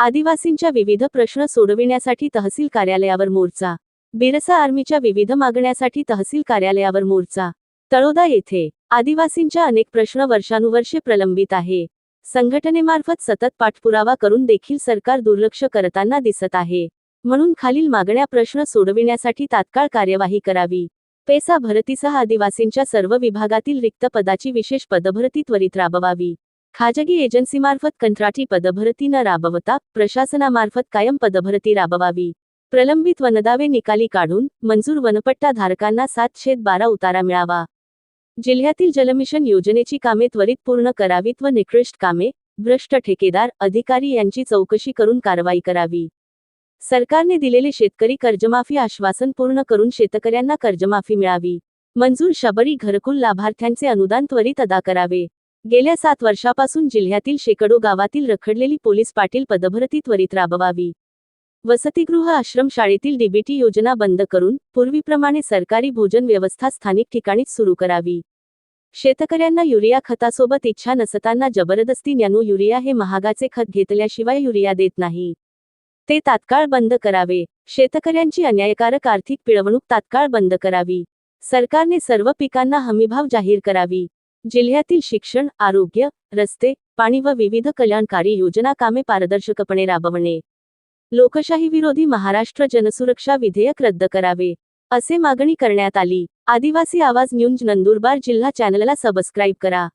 आदिवासींच्या विविध प्रश्न सोडविण्यासाठी तहसील कार्यालयावर मोर्चा. बिरसा आर्मीच्या विविध मागण्यासाठी तहसील कार्यालयावर मोर्चा. तळोदा येथे आदिवासींच्या अनेक प्रश्न वर्षानुवर्षे प्रलंबित आहे. संघटनेमार्फत सतत पाठपुरावा करून देखील सरकार दुर्लक्ष करताना दिसत आहे. म्हणून खालील मागण्या प्रश्न सोडविण्यासाठी तात्काळ कार्यवाही करावी. पेसा भरतीसह आदिवासींच्या सर्व विभागातील रिक्त पदाची विशेष पदभरती त्वरित राबवावी. खाजगी एजन्सीमार्फत कंत्राटी पदभरती न राबवता प्रशासनामार्फत कायम पदभरती राबवावी. प्रलंबित वनदावे निकाली काढून मंजूर वनपट्टा धारकांना सात बारा उतारा मिळावा. जिल्ह्यातील जलमिशन योजनेची कामे त्वरित पूर्ण करावीत व निकृष्ट कामे भ्रष्ट ठेकेदार अधिकारी यांची चौकशी करून कारवाई करावी. सरकारने दिलेले शेतकरी कर्जमाफी आश्वासन पूर्ण करून शेतकऱ्यांना कर्जमाफी मिळावी. मंजूर शबरी घरकुल लाभार्थ्यांचे अनुदान त्वरित अदा करावे. गेल्या सात वर्षापासून जिल्ह्यातील शेकडो गावातील रखडलेली पोलीस पाटील पदभरती त्वरित राबवावी. वसतिगृह आश्रमशाळेतील डीबीटी योजना बंद करून पूर्वीप्रमाणे सरकारी भोजन व्यवस्था स्थानिक ठिकाणीच सुरू करावी. शेतकऱ्यांना युरिया खतासोबत इच्छा नसताना जबरदस्ती नॅनो युरिया हे महागाचे खत घेतल्याशिवाय युरिया देत नाही. ते तात्काळ बंद करावे. शेतकऱ्यांची अन्यायकारक आर्थिक पिळवणूक तात्काळ बंद करावी. सरकारने सर्व पिकांना हमीभाव जाहीर करावी. जिल्ह्यातील शिक्षण आरोग्य रस्ते पाणी व विविध कल्याणकारी योजना कामे पारदर्शकपणे राबवणे. लोकशाही विरोधी महाराष्ट्र जनसुरक्षा विधेयक रद्द करावे असे मागणी करण्यात आली. आदिवासी आवाज न्यूज नंदुरबार जिल्हा चॅनलला सबस्क्राईब करा.